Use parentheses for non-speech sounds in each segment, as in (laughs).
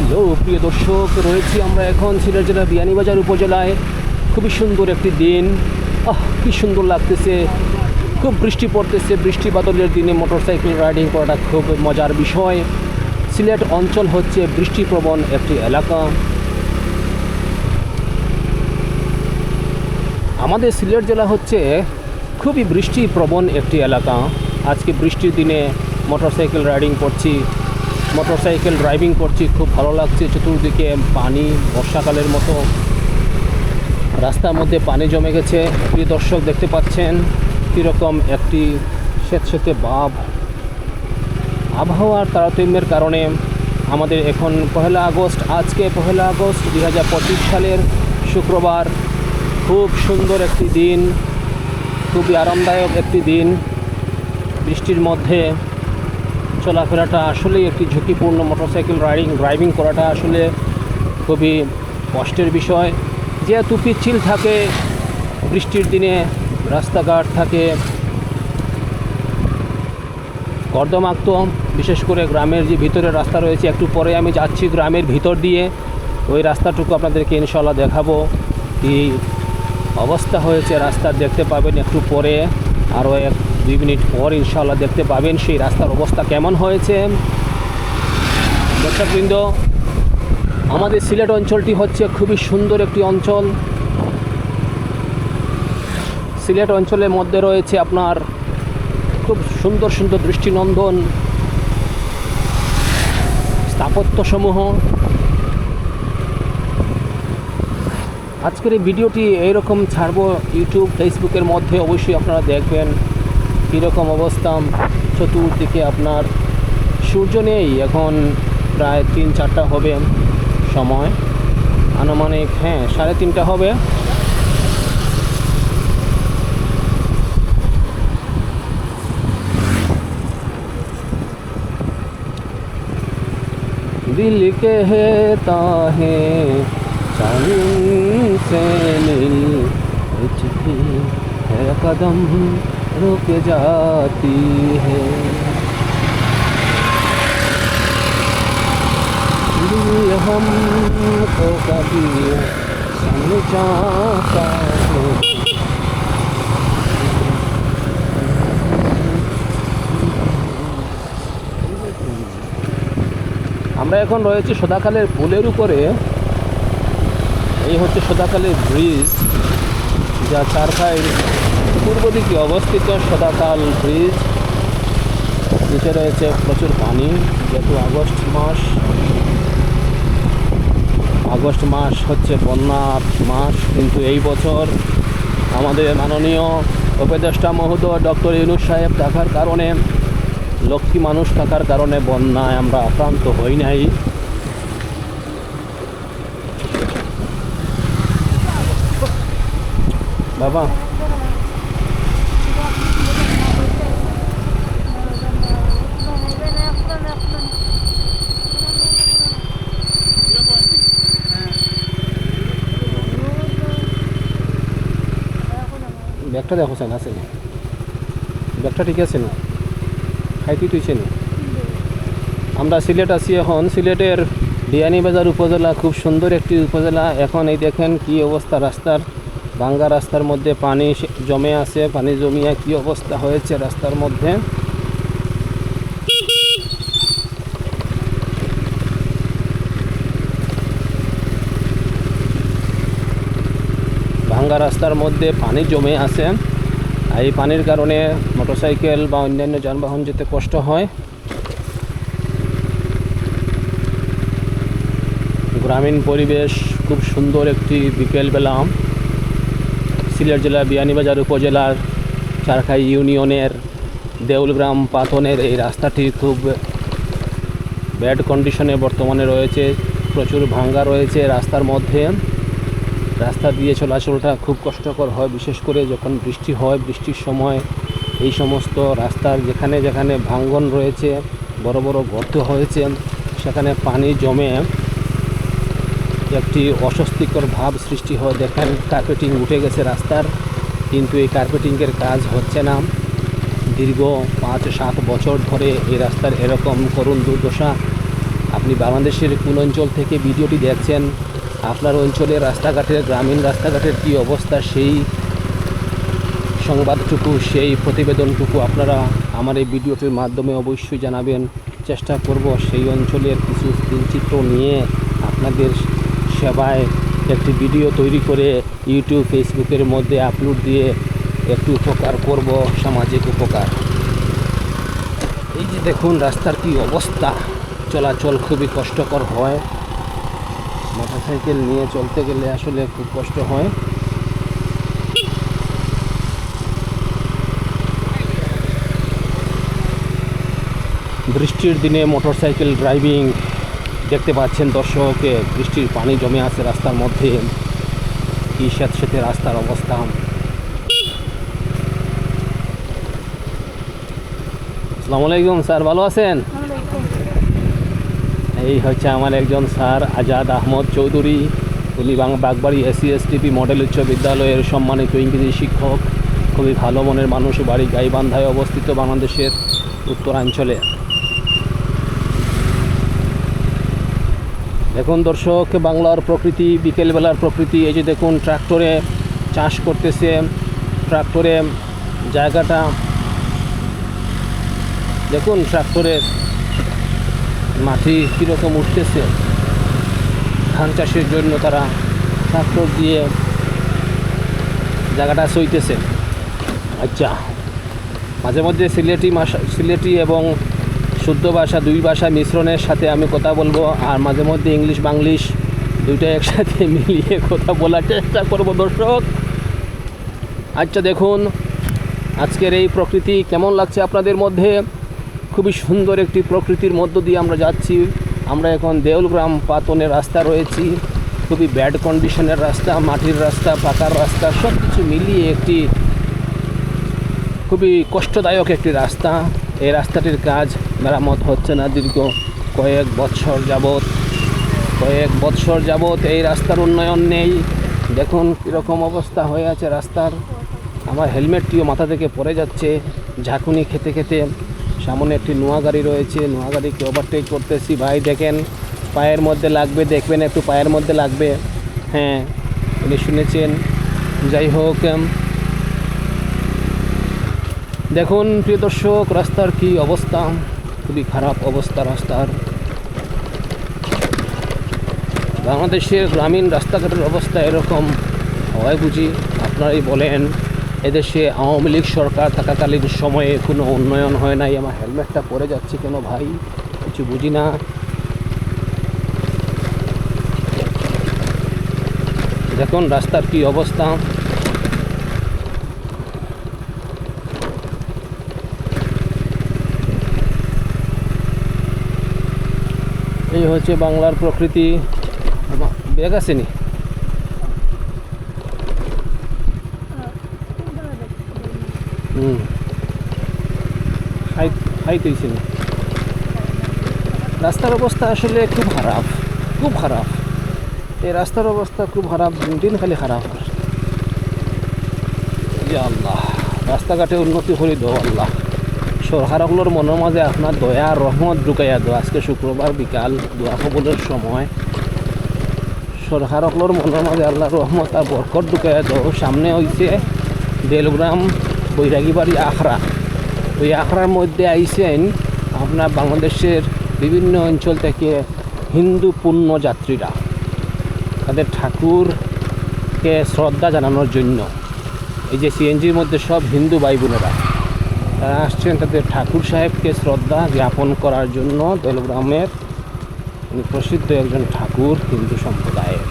Hello, প্রিয় দর্শক, রয়েছি আমরা এখন সিলেট জেলার বিয়ানীবাজার উপজেলায়। খুবই সুন্দর একটি দিন। আহ, কি সুন্দর লাগতেছে। খুব বৃষ্টি পড়তেছে, বৃষ্টি বাদলের দিনে মোটরসাইকেল রাইডিং করাটা খুব মজার বিষয়। সিলেট অঞ্চল হচ্ছে বৃষ্টিপ্রবণ একটি এলাকা। আমাদের সিলেট জেলা হচ্ছে খুবই বৃষ্টিপ্রবণ একটি এলাকা। আজকে বৃষ্টির দিনে মোটরসাইকেল রাইডিং করছি। মোটরসাইকেল ড্রাইভিং করছি, খুব ভালো লাগছে। চতুর্দিকে পানি, বর্ষাকালের মতো। রাস্তার মধ্যে পানি জমে গেছে। প্রিয় দর্শক, দেখতে পাচ্ছেন কীরকম একটি স্বেচ্ছেতে ভাব। আবহাওয়ার তারতম্যের কারণে আমাদের এখন পহেলা আগস্ট। আজকে পহেলা আগস্ট দুই হাজার পঁচিশ সালের শুক্রবার। খুব সুন্দর একটি দিন, খুবই আরামদায়ক একটি দিন। বৃষ্টির মধ্যে চলাফেরাটা আসলেই একটি ঝুঁকিপূর্ণ মোটরসাইকেল রাইডিং ড্রাইভিং করাটা আসলে খুবই কষ্টের বিষয়। যেহেতু পিচ্ছিল থাকে, বৃষ্টির দিনে রাস্তাঘাট থাকে, কর্দমাক্ত, বিশেষ করে গ্রামের যে ভিতরের রাস্তা রয়েছে, একটু পরে আমি যাচ্ছি গ্রামের ভিতর দিয়ে। ওই রাস্তাটুকু আপনাদেরকে ইনশাল্লাহ দেখাবো। কি অবস্থা হয়েছে, রাস্তা দেখতে পাবেন একটু পরে। আরও এক দুই মিনিট পর ইনশাল্লাহ দেখতে পাবেন সেই রাস্তার অবস্থা কেমন হয়েছে। দর্শকবৃন্দ, আমাদের সিলেট অঞ্চলটি হচ্ছে খুবই সুন্দর একটি অঞ্চল। সিলেট অঞ্চলের মধ্যে রয়েছে আপনার খুব সুন্দর সুন্দর দৃষ্টিনন্দন। স্থাপত্যসমূহ। আজকের এই ভিডিওটি এইরকম ছাড়বো ইউটিউব ফেসবুকের মধ্যে অবশ্যই আপনারা দেখবেন। কীরকম অবস্থা চতুর্দিকে আপনার সূর্য নেই এখন প্রায় তিন চারটা হবে সময় আনুমানিক হ্যাঁ সাড়ে তিনটা হবে दिल कहता है चांद से नील चिट्ठी है कदम रुक जाती है दिल हमको कभी समझाता है আমরা এখন রয়েছি সদাকালের পুলের উপরে এই হচ্ছে সদাকালের ব্রিজ যা চারখাইয়ের পূর্ব দিকে অবস্থিত সদাকাল ব্রিজ। নিচে রয়েছে প্রচুর পানি, যেহেতু আগস্ট মাস। আগস্ট মাস হচ্ছে বন্যার মাস, কিন্তু এই বছর আমাদের মাননীয় উপদেষ্টা মহোদয় ডক্টর ইউনুস সাহেব থাকার কারণে, লক্ষ্মী মানুষ থাকার কারণে বন্যায় আমরা আক্রান্ত হই নাই। বাবা। ব্যাগটা দেখো সেন আছে না? ব্যাগটা ঠিক আছে না? খাইতে তুইছে না? আমরা সিলেট আছি এখন। সিলেটের বিয়ানীবাজার উপজেলা, খুব সুন্দর একটি উপজেলা। এখন এই দেখেন কি অবস্থা, রাস্তার, ভাঙ্গা রাস্তার মধ্যে পানি জমে আছে। পানি জমিয়া কি অবস্থা হয়েছে রাস্তার মধ্যে? ভাঙ্গা রাস্তার মধ্যে পানি জমে আছে। এই পানির কারণে মোটরসাইকেল বা অন্যান্য যানবাহন যেতে কষ্ট হয়। গ্রামীণ পরিবেশ খুব সুন্দর একটি বিকেলবেলা। সিলেট জেলার বিয়ানীবাজার উপজেলার চারখাই ইউনিয়নের দেউলগ্রাম পাথনের এই রাস্তাটি খুব ব্যাড কন্ডিশনে বর্তমানে রয়েছে। প্রচুর ভাঙ্গা রয়েছে রাস্তার মধ্যে। রাস্তা দিয়ে চলাচলটা খুব কষ্টকর হয়, বিশেষ করে যখন বৃষ্টি হয়, বৃষ্টির সময় এই সমস্ত রাস্তার যেখানে যেখানে ভাঙ্গন রয়েছে, বড় বড় গর্ত হয়েছে, সেখানে পানি জমে একটি অস্বস্তিকর ভাব সৃষ্টি হয়। দেখেন কার্পেটিং উঠে গেছে রাস্তার, কিন্তু এই কার্পেটিংয়ের কাজ হচ্ছে না। দীর্ঘ পাঁচ সাত বছর ধরে এই রাস্তার এরকম করুণ দুর্দশা। আপনি বাংলাদেশের কোন অঞ্চল থেকে ভিডিওটি দেখছেন আপনার অঞ্চলের রাস্তাঘাটের, গ্রামীণ রাস্তাঘাটের কী অবস্থা, সেই সংবাদটুকু, সেই প্রতিবেদনটুকু আপনারা আমার এই ভিডিওটির মাধ্যমে অবশ্যই জানাবেন। চেষ্টা করব সেই অঞ্চলের কিছু চিত্র নিয়ে আপনাদের সেবায় একটি ভিডিও তৈরি করে ইউটিউব, ফেসবুকের মধ্যে আপলোড দিয়ে একটু উপকার করব, সামাজিক উপকার। এই যে দেখুন, রাস্তার কি অবস্থা, চলাচল খুবই কষ্টকর হয়। মোটরসাইকেল নিয়ে চলতে গেলে আসলে খুব কষ্ট হয়। বৃষ্টির দিনে মোটরসাইকেল ড্রাইভিং দেখতে পাচ্ছেন দর্শককে বৃষ্টির পানি জমে আছে রাস্তার মধ্যে। কি স্যাঁতস্যাঁতে রাস্তার অবস্থা। আসসালামু আলাইকুম, স্যার ভালো আছেন? এই হচ্ছে আমার একজন স্যার, আজাদ আহমদ চৌধুরী। উনি বাং বাগবাড়ি এসসি এসটিপি মডেল উচ্চ বিদ্যালয়ের সম্মানিত ইংরেজি শিক্ষক। খুবই ভালো মনের মানুষ, বাড়ি গাইবান্ধায় অবস্থিত বাংলাদেশের উত্তরাঞ্চলে। দেখুন দর্শক, বাংলার প্রকৃতি, বিকেলবেলার প্রকৃতি, এই যে দেখুন ট্রাক্টরে চাষ করতেছে। ট্রাক্টরে জায়গাটা দেখুন ট্রাক্টরের মাটি কীরকম উঠতেছে? ধান চাষের জন্য তারা ট্রাক্টর দিয়ে জায়গাটা সইতেছে। আচ্ছা মাঝে মধ্যে সিলেটি ভাষা সিলেটি এবং শুদ্ধ ভাষা, দুই ভাষা মিশ্রণের সাথে আমি কথা বলব আর মাঝে মধ্যে ইংলিশ, বাংলিশ দুইটা একসাথে (laughs) মিলিয়ে কথা বলার চেষ্টা করব দর্শক। আচ্ছা দেখুন, আজকের এই প্রকৃতি কেমন লাগছে আপনাদের মধ্যে? খুবই সুন্দর একটি প্রকৃতির মধ্য দিয়ে আমরা যাচ্ছি। আমরা এখন দেউলগ্রাম পাতনের রাস্তা রয়েছি। খুবই ব্যাড কন্ডিশনের রাস্তা, মাটির রাস্তা, পাকার রাস্তা সব কিছু মিলিয়ে একটি খুবই কষ্টদায়ক একটি রাস্তা। এই রাস্তাটির কাজ মেরামত হচ্ছে না। দীর্ঘ কয়েক বৎসর যাবৎ, কয়েক বৎসর যাবৎ এই রাস্তার উন্নয়ন নেই। দেখুন কীরকম অবস্থা হয়ে আছে রাস্তার। আমার হেলমেটটিও মাথা থেকে পড়ে যাচ্ছে। ঝাঁকুনি খেতে খেতে সামনে একটি নোয়া গাড়ি রয়েছে, নোয়া গাড়িকে ওভারটেক করতেছি। ভাই, দেখেন, পায়ের মধ্যে লাগবে, দেখবেন একটু পায়ের মধ্যে লাগবে। হ্যাঁ উনি শুনেছেন। যাই হোক দেখুন, প্রিয় দর্শক, রাস্তার কি অবস্থা? খুবই খারাপ অবস্থা রাস্তার। বাংলাদেশের গ্রামীণ রাস্তাঘাটের অবস্থা এরকম, হয় বুঝি, আপনারাই বলেন। এদেশে আওয়ামী লীগ সরকার থাকাকালীন সময়ে কোনো উন্নয়ন হয় নাই। আমার হেলমেটটা পরে যাচ্ছে কেন ভাই? কিছু বুঝি না। দেখুন রাস্তার কি অবস্থা। এই হচ্ছে বাংলার প্রকৃতি। ব্যাগ আসেনি খাইতেইছি না। রাস্তার অবস্থা আসলে খুব খারাপ খুব খারাপ। এই রাস্তার অবস্থা খুব খারাপ, দিন দিন খালি খারাপ। আল্লাহ, রাস্তাঘাটে উন্নতি করে দাও আল্লাহ। সরকারগুলোর মনের মাঝে আপনার দয়া, রহমত ঢুকাইয়া দাও। আজকে শুক্রবার বিকাল, দোয়া কবলের সময়। সরকারগুলোর মনের মাঝে আল্লাহ রহমত আর বরকত ঢুকাইয়া দাও। সামনে হইছে বেলগ্রাম বৈরাগীবাড়ি আখড়া। ওই আখড়ার মধ্যে আইসেন আপনার বাংলাদেশের বিভিন্ন অঞ্চল থেকে হিন্দু পুণ্য যাত্রীরা। তাদের ঠাকুরকে শ্রদ্ধা জানানোর জন্য। এই যে সিএনজির মধ্যে সব হিন্দু ভাই বোনেরা তারা আসছেন তাদের ঠাকুর সাহেবকে শ্রদ্ধা জ্ঞাপন করার জন্য দলগ্রামের উনি প্রসিদ্ধ একজন ঠাকুর হিন্দু সম্প্রদায়ের।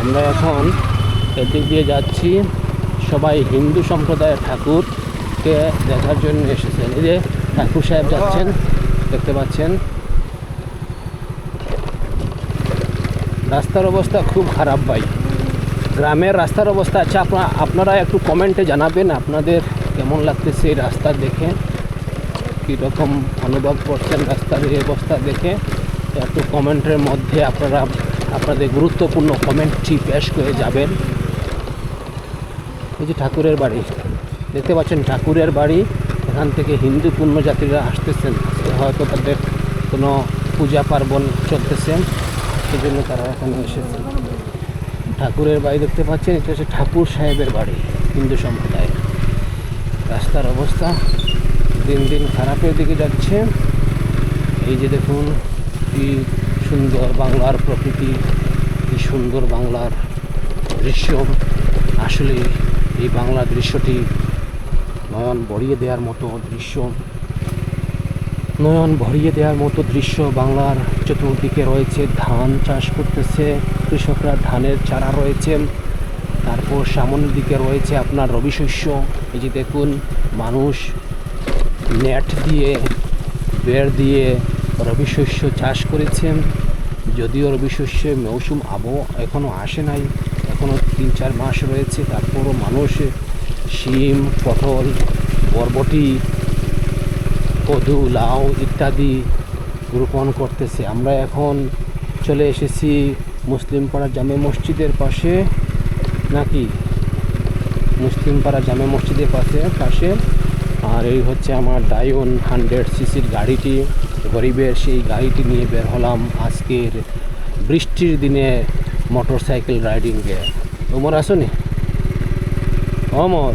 আমরা এখন এদিক দিয়ে যাচ্ছি। সবাই হিন্দু সম্প্রদায়ের ঠাকুরকে দেখার জন্য এসেছেন। এই যে ঠাকুর সাহেব যাচ্ছেন, দেখতে পাচ্ছেন। রাস্তার অবস্থা খুব খারাপ ভাই। গ্রামের রাস্তার অবস্থা আচ্ছা আপনারা আপনারা একটু কমেন্টে জানাবেন আপনাদের কেমন লাগতেছে এই রাস্তা দেখে। কীরকম অনুভব করছেন রাস্তার এই অবস্থা দেখে। একটু কমেন্টের মধ্যে আপনারা আপনাদের গুরুত্বপূর্ণ কমেন্টটি পেশ করে যাবেন। এই যে ঠাকুরের বাড়ি, দেখতে পাচ্ছেন ঠাকুরের বাড়ি, এখান থেকে হিন্দু পুণ্যযাত্রীরা আসতেছেন। হয়তো তাদের কোনো পূজা পার্বণ চলতেছে, সেজন্য তারা এখানে এসেছে ঠাকুরের বাড়ি দেখতে পাচ্ছেন, এটা হচ্ছে ঠাকুর সাহেবের বাড়ি, হিন্দু সম্প্রদায় রাস্তার অবস্থা দিন দিন খারাপের দিকে যাচ্ছে। এই যে দেখুন, কি সুন্দর বাংলার প্রকৃতি, কি সুন্দর বাংলার দৃশ্য। আসলে এই বাংলা দৃশ্যটি নয়ন ভরিয়ে দেওয়ার মতো দৃশ্য, নয়ন ভরিয়ে দেওয়ার মতো দৃশ্য বাংলার চতুর্দিকে রয়েছে। ধান চাষ করতেছে, কৃষকরা ধানের চারা রয়েছে। তারপর সামনের দিকে রয়েছে আপনার রবি শস্য। এই যে দেখুন, মানুষ নেট দিয়ে, বেড় দিয়ে রবি শস্য চাষ করেছেন যদিও রবি শস্যের মৌসুম আবহাওয়া এখনও আসে নাই এখনও তিন চার মাস রয়েছে, তারপরও মানুষ শিম, পটল, বরবটি, কদু, লাউ ইত্যাদি রোপণ করতেছে। আমরা এখন চলে এসেছি মুসলিম পাড়া জামে মসজিদের পাশে, নাকি? মুসলিম পাড়া জামে মসজিদের পাশে পাশে। আর এই হচ্ছে আমার ডায়ন হান্ড্রেড সিসির গাড়িটি। গরিবের সেই গাড়িটি নিয়ে বের হলাম আজকের বৃষ্টির দিনে। মোটর সাইকেল রাইডিংয়ে ওমর আসনি অমর।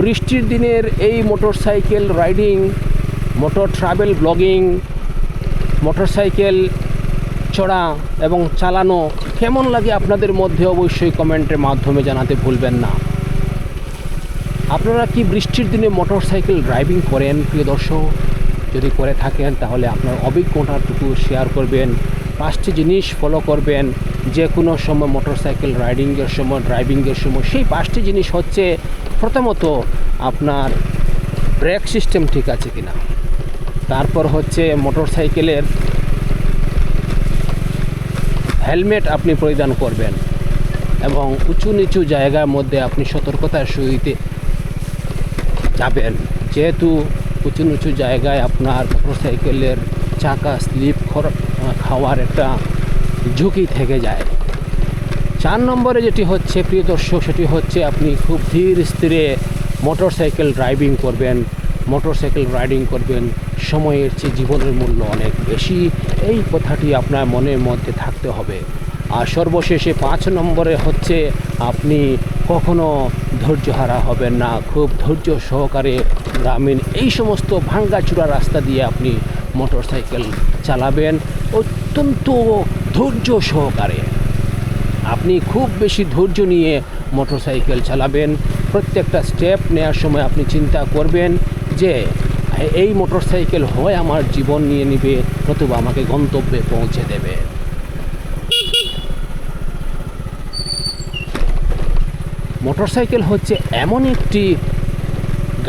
বৃষ্টির দিনের এই motorcycle riding motor travel blogging motorcycle চড়া এবং চালানো কেমন লাগে আপনাদের মধ্যে অবশ্যই কমেন্টের মাধ্যমে জানাতে ভুলবেন না। আপনারা কি বৃষ্টির দিনে মোটরসাইকেল ড্রাইভিং করেন, প্রিয় দর্শক? যদি করে থাকেন, তাহলে আপনার অভিজ্ঞতাটুকু শেয়ার করবেন, পাঁচটি জিনিস ফলো করবেন যে কোনো সময় মোটর সাইকেল রাইডিংয়ের সময় ড্রাইভিংয়ের সময়, সেই পাঁচটি জিনিস হচ্ছে প্রথমত আপনার ব্রেক সিস্টেম ঠিক আছে কিনা। তারপর হচ্ছে মোটর সাইকেলের হেলমেট আপনি পরিধান করবেন এবং উঁচু নিচু জায়গার মধ্যে আপনি সতর্কতার সহিত যাবেন। যেহেতু উঁচু নিচু জায়গায় আপনার মোটরসাইকেলের চাকা, স্লিপ খাওয়ার একটা ঝুঁকি থেকে যায়। চার নম্বরে যেটি হচ্ছে, প্রিয় দর্শক, সেটি হচ্ছে আপনি খুব ধীর স্থিরে মোটরসাইকেল ড্রাইভিং করবেন। মোটর সাইকেল রাইডিং করবেন। সময়ের চেয়ে জীবনের মূল্য অনেক বেশি। এই কথাটি আপনার মনের মধ্যে থাকতে হবে। আর সর্বশেষে পাঁচ নম্বরে হচ্ছে, আপনি কখনো ধৈর্যহারা হবেন না। খুব ধৈর্য সহকারে গ্রামীণ এই সমস্ত ভাঙ্গাচূড়া রাস্তা দিয়ে আপনি মোটর সাইকেল চালাবেন। অত্যন্ত ধৈর্য সহকারে। আপনি খুব বেশি ধৈর্য নিয়ে মোটরসাইকেল চালাবেন। প্রত্যেকটা স্টেপ নেওয়ার সময় আপনি চিন্তা করবেন যে, এই মোটর সাইকেল হয় আমার জীবন নিয়ে নিবে নতুবা আমাকে গন্তব্যে পৌঁছে দেবে। মোটরসাইকেল হচ্ছে এমন একটি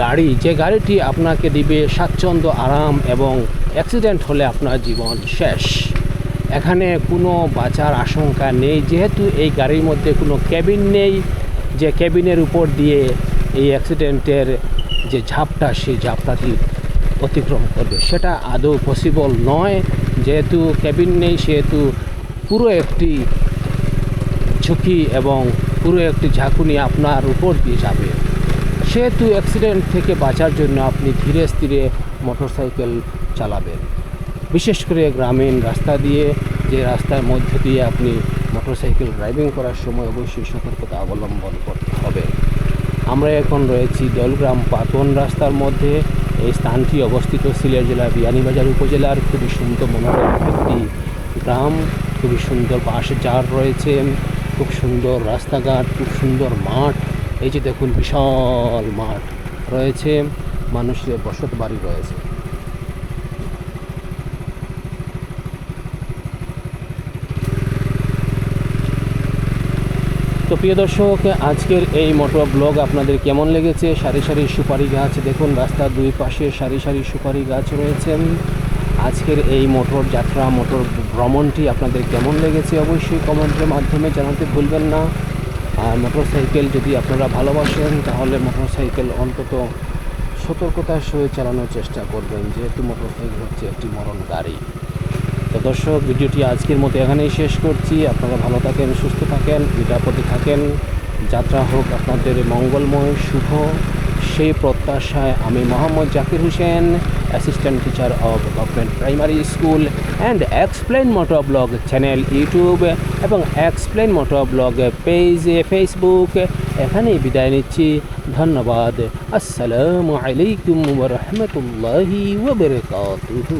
গাড়ি, যে গাড়িটি আপনাকে দিবে স্বাচ্ছন্দ্য, আরাম এবং অ্যাক্সিডেন্ট হলে আপনার জীবন শেষ। এখানে কোনো বাঁচার আশঙ্কা নেই, যেহেতু এই গাড়ির মধ্যে কোনো ক্যাবিন নেই, যে ক্যাবিনের উপর দিয়ে এই অ্যাক্সিডেন্টের যে ঝাপটা, সেই ঝাপটাটি অতিক্রম করবে। সেটা আদৌ পসিবল নয়, যেহেতু ক্যাবিন নেই, সেহেতু পুরো একটি ঝুঁকি এবং পুরো একটি ঝাঁকুনি আপনার উপর দিয়ে যাবে। সেহেতু অ্যাক্সিডেন্ট থেকে বাঁচার জন্য আপনি ধীরে স্থিরে মোটরসাইকেল চালাবেন। বিশেষ করে গ্রামীণ রাস্তা দিয়ে, যে রাস্তার মধ্যে দিয়ে আপনি মোটরসাইকেল ড্রাইভিং করার সময় অবশ্যই সতর্কতা অবলম্বন করতে হবে। আমরা এখন রয়েছি দলগ্রাম পাতন রাস্তার মধ্যে। এই স্থানটি অবস্থিত সিলেট জেলার বিয়ানীবাজার উপজেলার। খুবই সুন্দর মনোরম একটি গ্রাম, খুবই সুন্দর পাশে চার রয়েছে। খুব সুন্দর রাস্তাঘাট, খুব সুন্দর মাঠ। এই যে দেখুন, বিশাল মাঠ। রয়েছে, মানুষের বসত বাড়ি রয়েছে। তো প্রিয় দর্শক, আজকের এই মোটর ব্লগ আপনাদের কেমন লেগেছে? সারি সারি সুপারি গাছ দেখুন, রাস্তার দুই পাশে সারি সারি সুপারি গাছ রয়েছে। আজকের এই মোটর যাত্রা, মোটর ভ্রমণটি আপনাদের কেমন লেগেছে অবশ্যই কমেন্টের মাধ্যমে জানাতে ভুলবেন না। আর মোটর সাইকেল যদি আপনারা ভালোবাসেন, তাহলে মোটর সাইকেল অন্তত সতর্কতার সহিত চালানোর চেষ্টা করবেন, যেহেতু মোটর সাইকেল হচ্ছে একটি মরণ গাড়ি। তো দর্শক, ভিডিওটি আজকের মতো এখানেই শেষ করছি। আপনারা ভালো থাকেন, সুস্থ থাকেন, নিরাপদে থাকেন। যাত্রা হোক আপনাদের মঙ্গলময়, শুভ। সেই প্রত্যাশায় আমি Mohammad Zakir Hossain. Assistant teacher of government primary school and explain motor blog channel YouTube এবং explain motor blog page Facebook এখানেই বিদায় নিচ্ছি ধন্যবাদ আসসালামু আলাইকুম ওরহমতুল্লাহি ওবরকাতুহু